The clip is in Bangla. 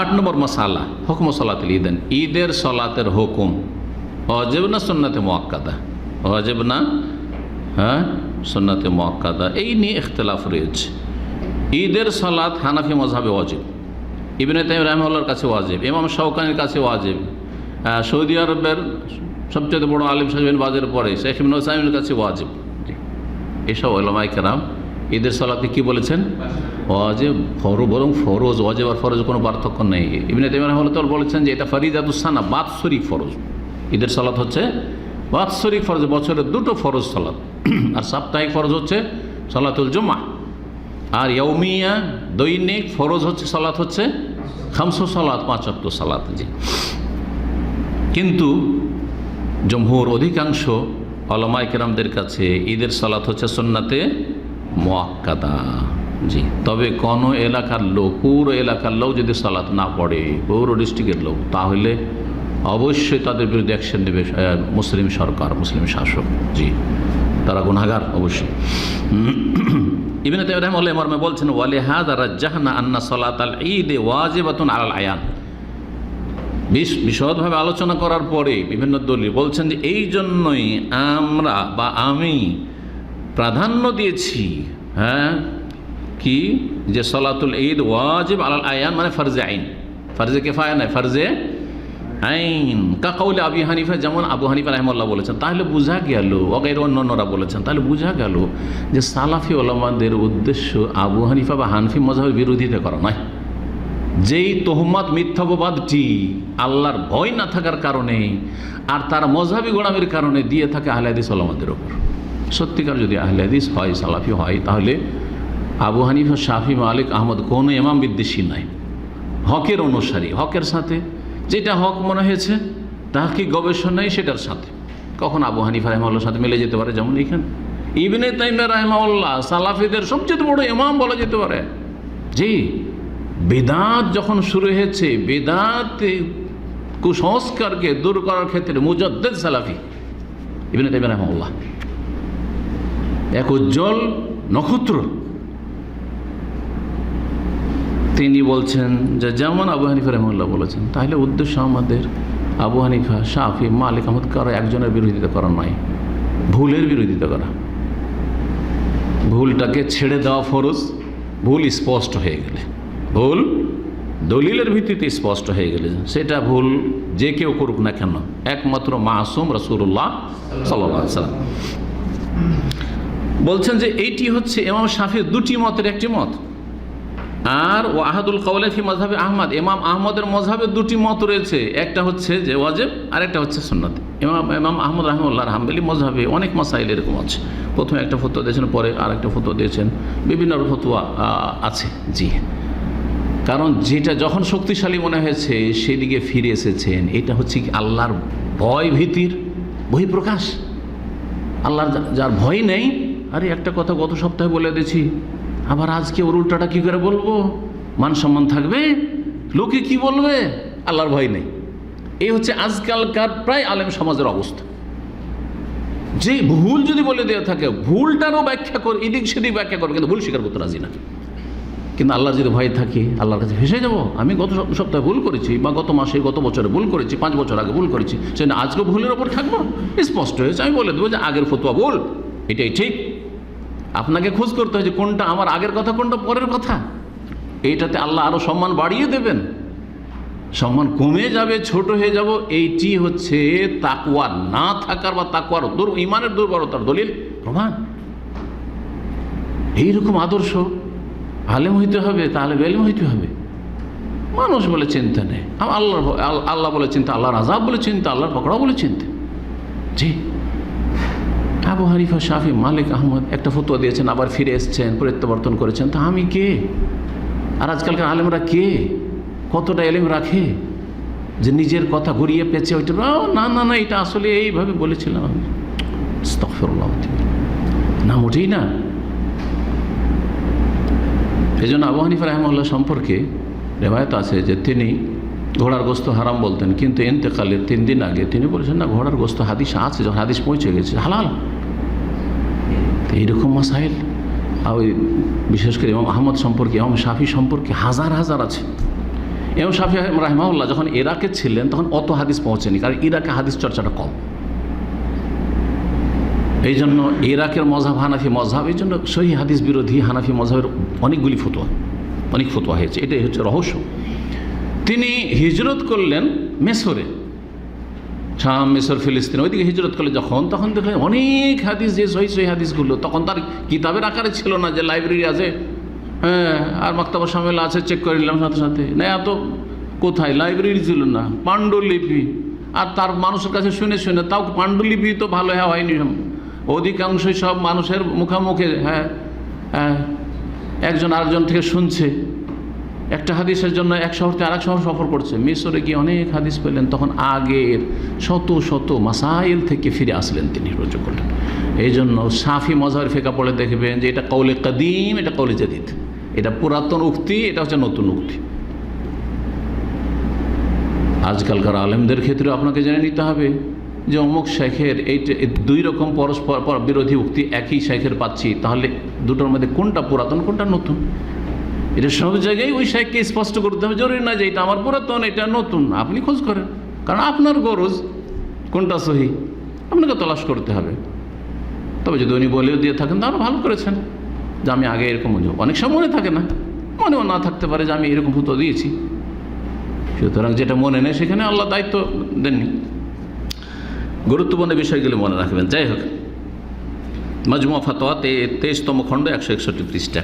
আট নম্বর মশালা, হুকম ঈদের সলাতের হুকুম অজেব না হ্যাঁ এই নিয়ে ঈদের সলাত হানাফি মজাবে অজেব ইবনে তাইম রহমাল্লার কাছে ওয়াজেব। ইমাম শৌকানের কাছে ওয়াজেব। সৌদি আরবের সবচেয়ে বড় আলিম সাহেবেন বাজের পরে শেখ ইবিন কাছে ওয়াজেব। এসব ওলামাই কেরাম ঈদের সালাতে কি বলেছেন? ওয়াজেব, ফর, বরং ফরজ, ওয়াজেব আর ফরজ কোনো পার্থক্য নেই। ইবনে হলে তো বলেছেন যে এটা ফরিদাতুসানা বাৎসরিক ফরজ। ঈদের সালাত হচ্ছে বাৎসরিক ফরজ বছরের দুটো ফরজ সালাত। আর সাপ্তাহিক ফরজ হচ্ছে সালাতুল জুমা আর ইয়ৌমিয়া দৈনিক ফরজ হচ্ছে, সালাত হচ্ছে খামসো সালাত, পাঁচ অক্ট সালাত। জি। কিন্তু জমহুর অধিকাংশ অলমাই কেরামদের কাছে ঈদের সালাত হচ্ছে সন্নাতে মোয়াক্কাদা। জি, তবে কোনো এলাকার লোক, পুরো এলাকার লোক যদি সালাত না পড়ে, পৌর ডিস্ট্রিক্টের লোক, তাহলে অবশ্যই তাদের বিরুদ্ধে অ্যাকশন নেবে মুসলিম সরকার, মুসলিম শাসক। জি, তারা গুনাগার অবশ্যই। ইবিন রহমাল্লাহ মর্মে বলছেন, ওয়ালে হাদ রাজ্জাহানা আন্না সালাত আল ঈদে ওয়াজিবাতুন আলাল আয়ান। বিশ, বিশদভাবে আলোচনা করার পরে বিভিন্ন দলীয় বলছেন যে এই জন্যই আমরা বা আমি প্রাধান্য দিয়েছি হ্যাঁ? কি? যে সলাতুল ঈদ ওয়াজিব আলাল আয়ান মানে ফরজে আইন। ফরজে কেফায়া নয় ফরজে আইন। কাকাউলে আবি হানিফা, যেমন আবু হানিফা রহমাল্লাহ বলেছেন, তাহলে বোঝা গেল অগের অন্যান্যরা বলেছেন, তাহলে বোঝা গেল যে সালাফি ওলামাদের উদ্দেশ্য আবু হানিফা বা হানফি মজাহের বিরোধিতা করা নয়। যেই তোহমাত মিথ্যাবাদটি আল্লাহর ভয় না থাকার কারণে আর তার মজাবি গোড়ামের কারণে দিয়ে থাকে আহলাদিস ওলামাদের ওপর সত্যিকার যদি আহলাদিস হয়, সালাফি হয়, তাহলে আবু হানিফা, শাফি, মালিক, আহমদ কোনো এমাম বিদ্বেষী নাই। হকের অনুসারী, হকের সাথে। যেটা হক মনে হয়েছে তাহাকি গবেষণাই সেটার সাথে। কখন আবু হানিফা রহমাল্লার সাথে মিলে যেতে পারে? যেমন এখানে। ইবনে তাইমা রহমাউল্লাহ সালাফিদের সবচেয়ে বড় ইমাম বলা যেতে পারে। জি, বেদাত যখন শুরু হয়েছে, বেদাত কুসংস্কারকে দূর করার ক্ষেত্রে মুজদ্দেদ সালাফি। ইবনে তাইমা রহমাউল্লাহ এক উজ্জ্বল নক্ষত্র। তিনি বলছেন যে, যেমন আবু হানিফা রহমুল্লাহ বলেছেন, তাহলে উদ্দেশ্য আমাদের আবু হানিফা, শাফি, মালিক আহমদ কারও একজনের বিরোধিতা করা নয়। ভুলের বিরোধিতা করা। ভুলটাকে ছেড়ে দেওয়া ফরজ, ভুল স্পষ্ট হয়ে গেলে। ভুল দলিলের ভিত্তিতে স্পষ্ট হয়ে গেলে। সেটা ভুল যে কেউ করুক না কেন। একমাত্র মাসুম রসুল্লাহ সাল্লাহ সাল্লাম বলছেন যে এইটি হচ্ছে এমাম শাফির দুটি মতের একটি মত। আর ওয়াহাদুল কওয়ালেফি মজহাবে আহমদ, ইমাম আহমদের মজহাবে দুটি মত রয়েছে। একটা হচ্ছে যে ওয়াজেব আর একটা হচ্ছে সুন্নত। ইমাম ইমাম আহমদ রহমুল্লাহ হাম্বেলি মজহাবে অনেক মাসাইল এরকম আছে। প্রথমে একটা ফতোয়া দিয়েছেন, পরে আর একটা ফতোয়া দিয়েছেন। বিভিন্ন ফতোয়া আছে, জি। কারণ যেটা যখন শক্তিশালী মনে হয়েছে, সেদিকে ফিরে এসেছেন। এটা হচ্ছে কি আল্লাহর ভয় ভীতির বহিঃপ্রকাশ? আল্লাহর যার ভয় নেই আরে একটা কথা গত সপ্তাহে বলে দিয়েছি। আবার আজকে ওর উল্টাটা কী করে বলব? মান সম্মান থাকবে? লোকে কি বলবে? আল্লাহর ভয় নেই। এই হচ্ছে আজকালকার প্রায় আলেম সমাজের অবস্থা। যে ভুল যদি বলে দেওয়া থাকে, ভুলটারও ব্যাখ্যা কর, এদিক সেদিক ব্যাখ্যা করবে কিন্তু ভুল স্বীকার করতে রাজি না। কিন্তু আল্লাহর যদি ভয় থাকে, আল্লাহর কাছে ভেসে যাব? আমি গত সপ্তাহে ভুল করেছি, বা গত মাসে, গত বছরে ভুল করেছি, পাঁচ বছর আগে ভুল করেছি সেটা আজকে ভুলের ওপর থাকব? স্পষ্ট হয়েছে, আমি বলে দেবো যে আগের ফতুয়া ভুল, এটাই ঠিক। আপনাকে খোঁজ করতে হয় যে কোনটা আমার আগের কথা, কোনটা পরের কথা। এইটাতে আল্লাহ আরও সম্মান বাড়িয়ে দেবেন। সম্মান কমে যাবে, ছোট হয়ে যাব। এইটি হচ্ছে তাকুয়া না থাকার বা তাকুয়ার দুর, ইমানের দুর্বলতার দলিল, প্রমাণ। এইরকম আদর্শ আলেম হইতে হবে তাহলে বেলেম হইতে হবে। মানুষ বলে চিন্তা নেই। আল্লাহ আল্লাহ বলে চিন্তা, আল্লাহর আজাব বলে চিন্তা, আল্লাহর পকড়া বলে চিন্তা। জি। আবু হানিফা, শাফি, মালিক আহমদ একটা ফতোয়া দিয়েছেন, আবার ফিরে এসছেন, প্রত্যাবর্তন করেছেন। তা আমি কে? আর আজকালকার আলেমরা কে? কতটা এলেম রাখে? যে নিজের কথা ঘুরিয়ে পেঁচে ওইটা না না না, এটা আসলে এইভাবে বলেছিলাম আমি। আস্তাগফিরুল্লাহ। না, মোটেই না। এই জন্য আবু হানিফা রহমাল্লাহ সম্পর্কে রেবায়ত আছে যে তিনি ঘোড়ার গোস্ত হারাম বলতেন, কিন্তু এতেকালের তিন দিন আগে তিনি বলেছেন, না, ঘোড়ার গোস্ত হাদিস আছে, যখন হাদিস পৌঁছে গেছে, হালাল। তো এইরকম মাসাইল। আর ওই বিশেষ করে ইমাম আহমদ সম্পর্কে, ইমাম শাফি সম্পর্কে হাজার হাজার আছে। ইমাম শাফি রাহমাউল্লাহ যখন ইরাকে ছিলেন, তখন অত হাদিস পৌঁছেনি, কারণ ইরাকে হাদিস চর্চাটা কম। এই জন্য ইরাকের মজাব হানাফি মজাব এই জন্য সহি হাদিস বিরোধী হানাফি মজাবের অনেকগুলি ফতোয়া, অনেক ফতোয়া হয়েছে। এটাই হচ্ছে রহস্য। তিনি হিজরত করলেন মেসরে। শাম, মেসর, ফিলিস্তিন, ওইদিকে হিজরত করলে যখন তখন দেখলেন অনেক হাদিস যে সহি সহি হাদিসগুলো, তখন তার কিতাবের আকারে ছিল না যে লাইব্রেরি আছে। হ্যাঁ আর মাক্তাবা সামিল আছে চেক করে নিলাম সাথে সাথে। না, এত কোথায়? লাইব্রেরি ছিল না, পাণ্ডুলিপি। আর তার মানুষের কাছে শুনে শুনে, তাও পাণ্ডুলিপি তো ভালো হ্যাঁ হয়নি। অধিকাংশই সব মানুষের মুখামুখি হ্যাঁ হ্যাঁ একজন আরেকজন থেকে শুনছে। একটা হাদিসের জন্য এক শহর থেকে আরেক শহর সফর করছে। মিশরে গিয়ে অনেক হাদিস পেলেন, তখন আগের শত শত মাসাইল থেকে ফিরে আসলেন তিনি রুজু করলেন এই জন্য সাফি মজার ফেকা পড়ে দেখবেন যে এটা কৌলে কাদিম, এটা কৌলে জাদিদ। এটা পুরাতন উক্তি, এটা হচ্ছে নতুন উক্তি। আজকালকার আলেমদের ক্ষেত্রে আপনাকে জেনে নিতে হবে যে অমুক শেখের এই দুই রকম পরস্পর, পর বিরোধী উক্তি একই শেখের পাচ্ছি, তাহলে দুটোর মধ্যে কোনটা পুরাতন, কোনটা নতুন? এটা সব জায়গায় ওই শেখকে স্পষ্ট করতে হবে, জরুরি না যে এটা আমার পুরাতন, এটা নতুন, আপনি খোঁজ করেন। কারণ আপনার গরজ কোনটা সহি, আপনাকে তলাশ করতে হবে। তবে যদি উনি বলেও দিয়ে থাকেন, তাহলে ভালো করেছেন। যে আমি আগে এরকম অনেক সময় মনে থাকে না, মনেও না থাকতে পারে যে আমি এরকম ফুতো দিয়েছি। সুতরাং যেটা মনে নেই, সেখানে আল্লাহ দায়িত্ব দেননি। গুরুত্বপূর্ণ বিষয়গুলি মনে রাখবেন। যাই হোক মজমুয়া ফাতোয়া তে তেইশতম খণ্ড একশো একষট্টি পৃষ্ঠা।